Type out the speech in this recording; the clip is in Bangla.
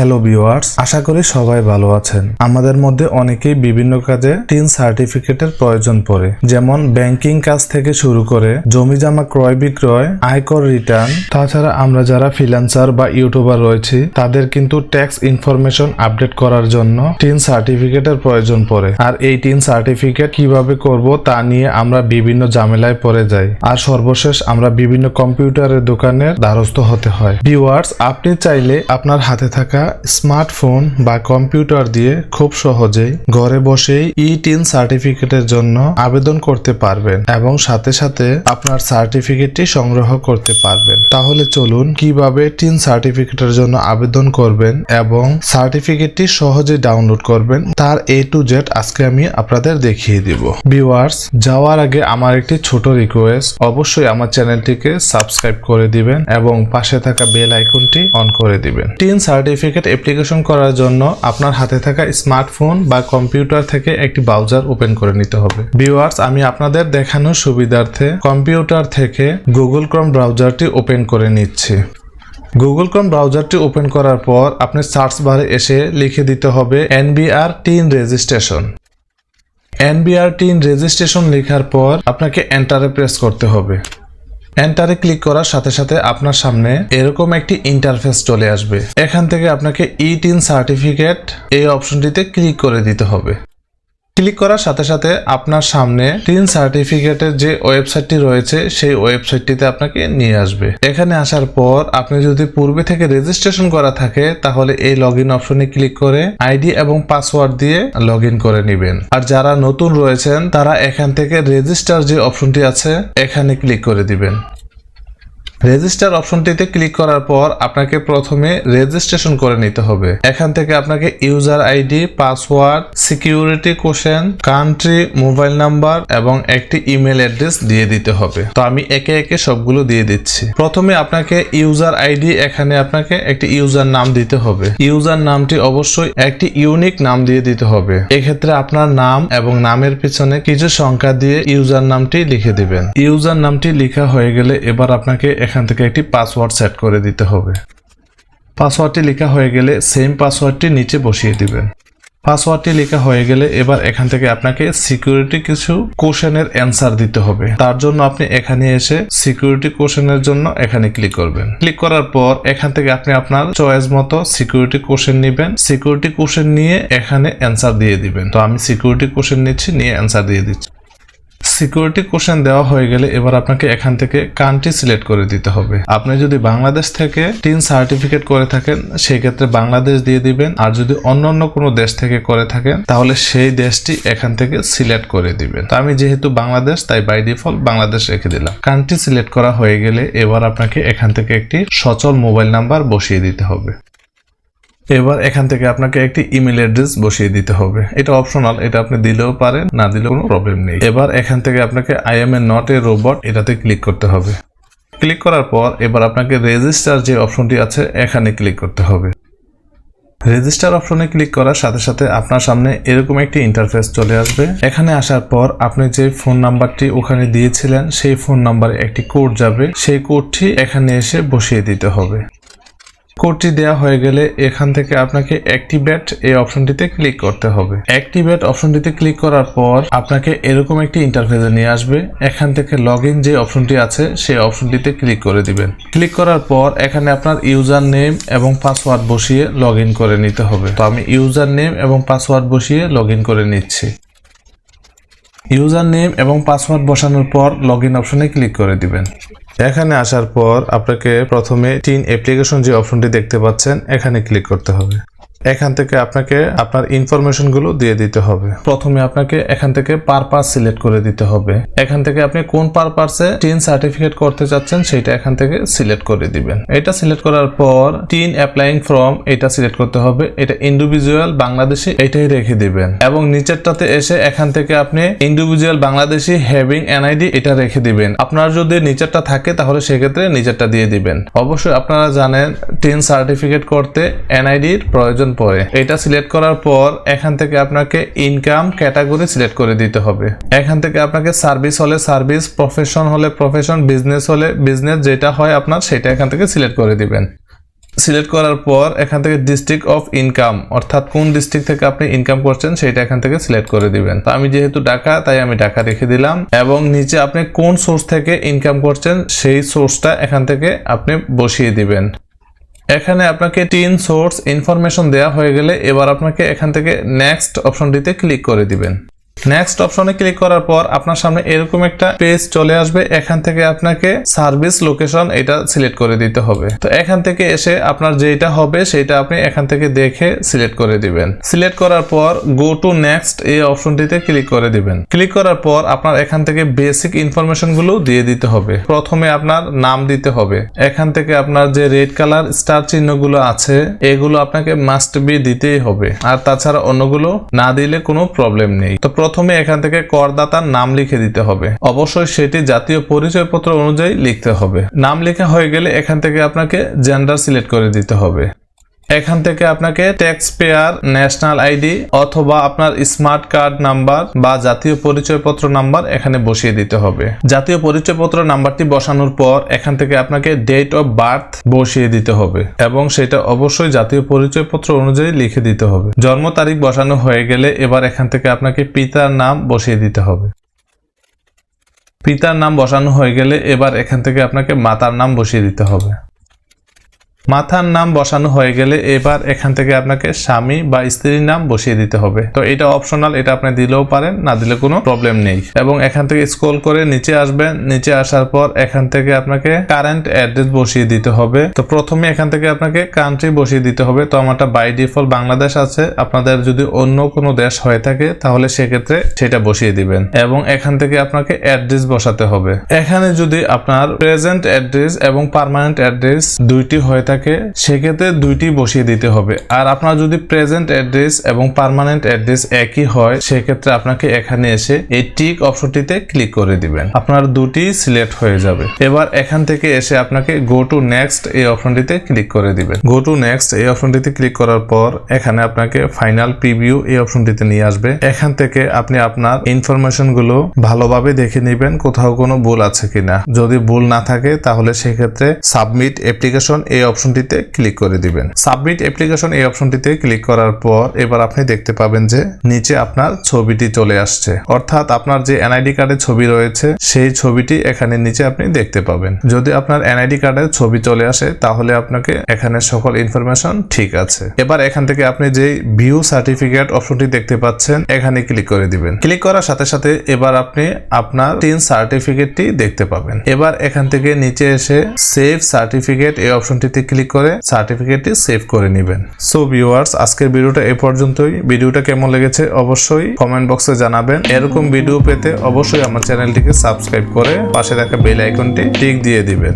হ্যালো ভিউয়ার্স আশা করি সবাই ভালো আছেন। আমাদের মধ্যে অনেকেই বিভিন্ন কাজে টিন সার্টিফিকেটের প্রয়োজন পড়ে। যেমন ব্যাংকিং কাজ থেকে শুরু করে জমি জমা ক্রয় বিক্রয়, আয়কর রিটার্ন তাছাড়া আমরা যারা ফ্রিল্যান্সার বা ইউটিউবার রয়েছি, তাদের কিন্তু ট্যাক্স ইনফরমেশন আপডেট করার জন্য টিন সার্টিফিকেটের প্রয়োজন পড়ে। আর এই টিন সার্টিফিকেট কীভাবে করব তা নিয়ে আমরা বিভিন্ন ঝামেলায় পড়ে যাই। আর সর্বশেষ আমরা বিভিন্ন কম্পিউটারের দোকানের দ্বারস্থ হতে হয়। ভিউয়ার্স আপনি চাইলে আপনার হাতে থাকা স্মার্টফোন বা কম্পিউটার দিয়ে খুব সহজেই ঘরে বসেই ই টিন সার্টিফিকেটের জন্য আবেদন করতে পারবেন এবং সাথে সাথে আপনার সার্টিফিকেটটি সংগ্রহ করতে পারবেন। তাহলে চলুন কীভাবে টিন সার্টিফিকেটের জন্য আবেদন করবেন এবং সার্টিফিকেটটি সহজে ডাউনলোড করবেন, তার এ টু জেড আজকে আমি আপনাদের দেখিয়ে দিব। ভিউয়ার্স যাওয়ার আগে আমার একটি ছোট রিকোয়েস্ট অবশ্যই আমার চ্যানেলটিকে সাবস্ক্রাইব করে দিবেন এবং পাশে থাকা বেল আইকনটি অন করে দিবেন। টিন সার্টিফিকেট অ্যাপ্লিকেশন করার জন্য আপনার হাতে থাকা স্মার্টফোন বা কম্পিউটার থেকে একটি ব্রাউজার ওপেন করে নিতে হবে। ভিউয়ার্স আমি আপনাদের দেখানোর সুবিধার্থে কম্পিউটার থেকে গুগল ক্রম ব্রাউজারটি ওপেন করে নিচ্ছি। গুগল ক্রোম ব্রাউজারটি ওপেন করার পর আপনি সার্চ বারে এসে লিখে দিতে হবে NBR TIN registration NBR TIN registration লেখার পর আপনাকে এন্টারে প্রেস করতে হবে। এন্টারে ক্লিক করার সাথে সাথে আপনার সামনে এরকম একটি ইন্টারফেস চলে আসবে। এখান থেকে আপনাকে ইট ইন সার্টিফিকেট এই অপশনটিতে ক্লিক করে দিতে হবে। ক্লিক করার সাথে সাথে আপনার সামনে টিন সার্টিফিকেটের যে ওয়েবসাইটটি রয়েছে, সেই ওয়েবসাইটটিতে আপনাকে নিয়ে আসবে। এখানে আসার পর আপনি যদি পূর্বে থেকে রেজিস্ট্রেশন করা থাকে, তাহলে এই লগ ইন অপশনে ক্লিক করে আইডি এবং পাসওয়ার্ড দিয়ে লগ ইন করে নেবেন। আর যারা নতুন রয়েছেন, তারা এখান থেকে রেজিস্টার যে অপশনটি আছে, এখানে ক্লিক করে দিবেন। রেজিস্টার অপশনটিতে ক্লিক করার পর আপনাকে প্রথমে রেজিস্ট্রেশন করে নিতে হবে। এখান থেকে আপনাকে user ID password security question country mobile number এবং একটি ইমেল অ্যাড্রেস দিয়ে দিতে হবে। তো আমি একে একে সবগুলো দিয়ে দিচ্ছি। প্রথমে আপনাকে ইউজার আইডি এখানে আপনাকে একটি ইউজার নাম দিতে হবে। ইউজার নামটি অবশ্যই একটি ইউনিক নাম দিয়ে দিতে হবে। এক্ষেত্রে আপনার নাম এবং নামের পিছনে কিছু সংখ্যা দিয়ে ইউজার নামটি লিখে দিবেন। ইউজার নামটি লেখা হয়ে গেলে এবার আপনাকে এখান থেকে একটি পাসওয়ার্ড সেট করে দিতে হবে। পাসওয়ার্ডটি লেখা হয়ে গেলে সেম পাসওয়ার্ডটি নিচে বসিয়ে দিবেন। পাসওয়ার্ডটি লেখা হয়ে গেলে এবার এখান থেকে আপনাকে সিকিউরিটি কিছু কোশ্চেনের অ্যান্সার দিতে হবে। তার জন্য আপনি এখানে এসে সিকিউরিটি কোশ্চেনের জন্য এখানে ক্লিক করবেন। ক্লিক করার পর এখান থেকে আপনি আপনার চয়েস মতো সিকিউরিটি কোশ্চেন নেবেন। সিকিউরিটি কোশ্চেন নিয়ে এখানে অ্যান্সার দিয়ে দিবেন। তো আমি সিকিউরিটি কোশ্চেন নিচ্ছি, নিয়ে অ্যান্সার দিয়ে দিচ্ছি। সিকিউরিটি কোশ্চেন দেওয়া হয়ে গেলে এবার আপনাকে এখান থেকে কান্ট্রি সিলেক্ট করে দিতে হবে। আপনি যদি বাংলাদেশ থেকে টিন সার্টিফিকেট করে থাকেন, সেই ক্ষেত্রে বাংলাদেশ দিয়ে দিবেন। আর যদি অন্য অন্য কোনো দেশ থেকে করে থাকেন, তাহলে সেই দেশটি এখান থেকে সিলেক্ট করে দিবেন। তো আমি যেহেতু বাংলাদেশ, তাই বাই ডিফল্ট বাংলাদেশ রেখে দিলাম। কান্ট্রি সিলেক্ট করা হয়ে গেলে এবার আপনাকে এখান থেকে একটি সচল মোবাইল নাম্বার বসিয়ে দিতে হবে। এবার এখান থেকে আপনাকে একটি ইমেল অ্যাড্রেস বসিয়ে দিতে হবে। এটা অপশনাল এটা আপনি দিলেও পারেন, না দিলেও কোনো প্রবলেম নেই। এবার এখান থেকে আপনাকে I am a not a robot এটাতে ক্লিক করতে হবে। ক্লিক করার পর এবার আপনাকে রেজিস্টার যে অপশনটি আছে, এখানে ক্লিক করতে হবে। রেজিস্টার অপশনে ক্লিক করার সাথে সাথে আপনার সামনে এরকম একটি ইন্টারফেস চলে আসবে। এখানে আসার পর আপনি যে ফোন নাম্বারটি ওখানে দিয়েছিলেন, সেই ফোন নাম্বারে একটি কোড যাবে। সেই কোডটি এখানে এসে বসিয়ে দিতে হবে। কোডটি দেওয়া হয়ে গেলে এখান থেকে আপনাকে অ্যাক্টিভেট এই অপশনটিতে ক্লিক করতে হবে। অ্যাক্টিভেট অপশনটিতে ক্লিক করার পর আপনাকে এরকম একটি ইন্টারফেসে নিয়ে আসবে। এখান থেকে লগ যে অপশনটি আছে, সেই অপশনটিতে ক্লিক করে দিবেন। ক্লিক করার পর এখানে আপনার ইউজার নেম এবং পাসওয়ার্ড বসিয়ে লগ করে নিতে হবে। তো আমি ইউজার নেম এবং পাসওয়ার্ড বসিয়ে লগ করে নিচ্ছি। ইউজার নেম এবং পাসওয়ার্ড বসানোর পর লগ ইন অপশনে ক্লিক করে দিবেন। এখানে আসার পর আপনাকে প্রথমে টিন অ্যাপ্লিকেশন যে অপশনটি দেখতে পাচ্ছেন, এখানে ক্লিক করতে হবে। এখান থেকে আপনাকে আপনার ইনফরমেশনগুলো দিয়ে দিতে হবে। প্রথমে আপনাকে এখান থেকে পারপাস সিলেক্ট করে দিতে হবে। এখান থেকে আপনি কোন পারপাসে টিন সার্টিফিকেট করতে চাচ্ছেন সেটা এখান থেকে সিলেক্ট করে দিবেন। এটা সিলেক্ট করার পর টিন অ্যাপ্লাইং ফ্রম এটা সিলেক্ট করতে হবে। এটা ইন্ডিভিজুয়াল বাংলাদেশি এটাই রেখে দিবেন। এবং নিচেরটাতে এসে এখান থেকে আপনি ইন্ডিভিজুয়াল বাংলাদেশি হ্যাভিং এনআইডি এটা রেখে দিবেন। আপনার যদি নিচেরটা থাকে তাহলে সেক্ষেত্রে নিচেরটা দিয়ে দিবেন। অবশ্যই আপনারা জানেন টিন সার্টিফিকেট করতে এনআইডির প্রয়োজন পড়ে এটা সিলেক্ট করার পর এখান থেকে আপনাকে ইনকাম ক্যাটাগরি সিলেক্ট করে দিতে হবে। এখান থেকে আপনাকে সার্ভিস হলে সার্ভিস প্রফেশন হলে প্রফেশন বিজনেস হলে বিজনেস যেটা হয় আপনার সেটা এখান থেকে সিলেক্ট করে দিবেন। সিলেক্ট করার পর এখান থেকে ডিস্ট্রিক্ট অফ ইনকাম অর্থাৎ কোন ডিস্ট্রিক্ট থেকে আপনি ইনকাম করছেন সেটা এখান থেকে সিলেক্ট করে দিবেন। তো আমি যেহেতু ঢাকা, তাই আমি ঢাকা রেখে দিলাম। এবং নিচে আপনি কোন সোর্স থেকে ইনকাম করছেন সেই সোর্সটা এখান থেকে আপনি বসিয়ে দিবেন। এখানে আপনাকে টিন সোর্স ইনফরমেশন দেওয়া হয়ে গেলে এবার আপনাকে এখান থেকে নেক্সট অপশনটিতে ক্লিক করে দিবেন। নেক্সট অপশনে ক্লিক করার পর আপনার সামনে এরকম একটা পেজ চলে আসবে। এখান থেকে আপনাকে সার্ভিস লোকেশন এটা সিলেক্ট করে দিতে হবে। তো এখান থেকে এসে আপনার যেটা হবে সেটা আপনি এখান থেকে দেখে সিলেক্ট করে দিবেন। সিলেক্ট করার পর গো টু নেক্সট এই অপশনটিতে ক্লিক করে দিবেন। ক্লিক করার পর আপনার এখান থেকে বেসিক ইনফরমেশনগুলো দিয়ে দিতে হবে। প্রথমে আপনার নাম দিতে হবে। এখান থেকে আপনার যে রেড কালার স্টার চিহ্নগুলো আছে, এগুলো আপনাকে মাস্ট বি দিতেই হবে। আর তাছাড়া অন্যগুলো না দিলে কোনো প্রবলেম নেই। তো প্রথমে এখান থেকে করদাতার নাম লিখে দিতে হবে। অবশ্যই সেটি জাতীয় পরিচয়পত্র অনুযায়ী লিখতে হবে। নাম লেখা হয়ে গেলে এখান থেকে আপনাকে জেন্ডার সিলেক্ট করে দিতে হবে। এখান থেকে আপনাকে ট্যাক্স পেয়ার ন্যাশনাল আইডি অথবা আপনার স্মার্ট কার্ড নাম্বার বা জাতীয় পরিচয়পত্র নাম্বার এখানে বসিয়ে দিতে হবে। জাতীয় পরিচয়পত্র নাম্বারটি বসানোর পর এখান থেকে আপনাকে ডেট অফ বার্থ বসিয়ে দিতে হবে এবং সেটা অবশ্যই জাতীয় পরিচয়পত্র অনুযায়ী লিখে দিতে হবে। জন্ম তারিখ বসানো হয়ে গেলে এবার এখান থেকে আপনাকে পিতার নাম বসিয়ে দিতে হবে। পিতার নাম বসানো হয়ে গেলে এবার এখান থেকে আপনাকে মাতার নাম বসিয়ে দিতে হবে। মাথার নাম বসানো হয়ে গেলে এবার এখান থেকে আপনাকে স্বামী বা স্ত্রীর নাম বসিয়ে দিতে হবে। তো এটা অপশনাল এটা আপনি দিলেও পারেন, না দিলে কোনো প্রবলেম নেই। এবং এখান থেকে স্ক্রল করে নিচে আসবেন, নিচে আসার পর এখান থেকে আপনাকে কারেন্ট অ্যাড্রেস বসিয়ে দিতে হবে। তো প্রথমে এখান থেকে আপনাকে কান্ট্রি বসিয়ে দিতে হবে। তো আমারটা বাই ডিফল্ট বাংলাদেশ আছে। আপনাদের যদি অন্য কোনো দেশ হয়ে থাকে, তাহলে সেক্ষেত্রে সেটা বসিয়ে দিবেন। এবং এখান থেকে আপনাকে অ্যাড্রেস বসাতে হবে। এখানে যদি আপনার প্রেজেন্ট অ্যাড্রেস এবং পার্মানেন্ট অ্যাড্রেস দুইটি হয়ে থাকে সেক্ষেত্রে দুইটি বসিয়ে দিতে হবে। আর আপনার যদি প্রেজেন্ট অ্যাড্রেস এবং পার্মানেন্ট অ্যাড্রেস একই হয়, সেক্ষেত্রে আপনাকে এখানে এসে এই টিক অপশনটিতে ক্লিক করে দিবেন। আপনার দুটি সিলেক্ট হয়ে যাবে। এবার এখান থেকে এসে আপনাকে গো টু নেক্সট এই অপশনটিতে ক্লিক করে দিবেন। গো টু নেক্সট এই অপশনটিতে ক্লিক করার পর এখানে আপনাকে ফাইনাল প্রিভিউ এই অপশনটিতে নিয়ে আসবে। এখান থেকে আপনি আপনার ইনফরমেশনগুলো ভালোভাবে দেখে নেবেন কোথাও কোনো ভুল আছে কিনা। যদি ভুল না থাকে, তাহলে সেক্ষেত্রে সাবমিট অ্যাপ্লিকেশন এই অপশনটিতে ক্লিক করে দিবেন। সাবমিট অ্যাপ্লিকেশন এই অপশনটিতে ক্লিক করার পর এবার আপনি দেখতে পাবেন যে নিচে আপনার ছবিটি চলে আসছে। অর্থাৎ আপনার যে এনআইডি কার্ডের ছবি রয়েছে, সেই ছবিটি এখানে নিচে আপনি দেখতে পাবেন। যদি আপনার এনআইডি কার্ডের ছবি চলে আসে, তাহলে আপনাকে এখানে সকল ইনফরমেশন ঠিক আছে। এবার এখান থেকে আপনি যে ভিউ সার্টিফিকেট অপশনটি দেখতে পাচ্ছেন, এখানে ক্লিক করে দিবেন। ক্লিক করার সাথে সাথে এবার আপনি আপনার তিন সার্টিফিকেটটি দেখতে পাবেন। এবার এখান থেকে নিচে এসে সেভ সার্টিফিকেট এই অপশনটিতে ক্লিক করে সার্টিফিকেটটি সেভ করে নেবেন। সো ভিউয়ার্স আজকের ভিডিওটা এ পর্যন্তই। ভিডিওটা কেমন লেগেছে অবশ্যই কমেন্ট বক্সে জানাবেন। এরকম ভিডিও পেতে অবশ্যই আমার চ্যানেলটিকে সাবস্ক্রাইব করে পাশে থাকা বেল আইকনটি টিক দিয়ে দিবেন।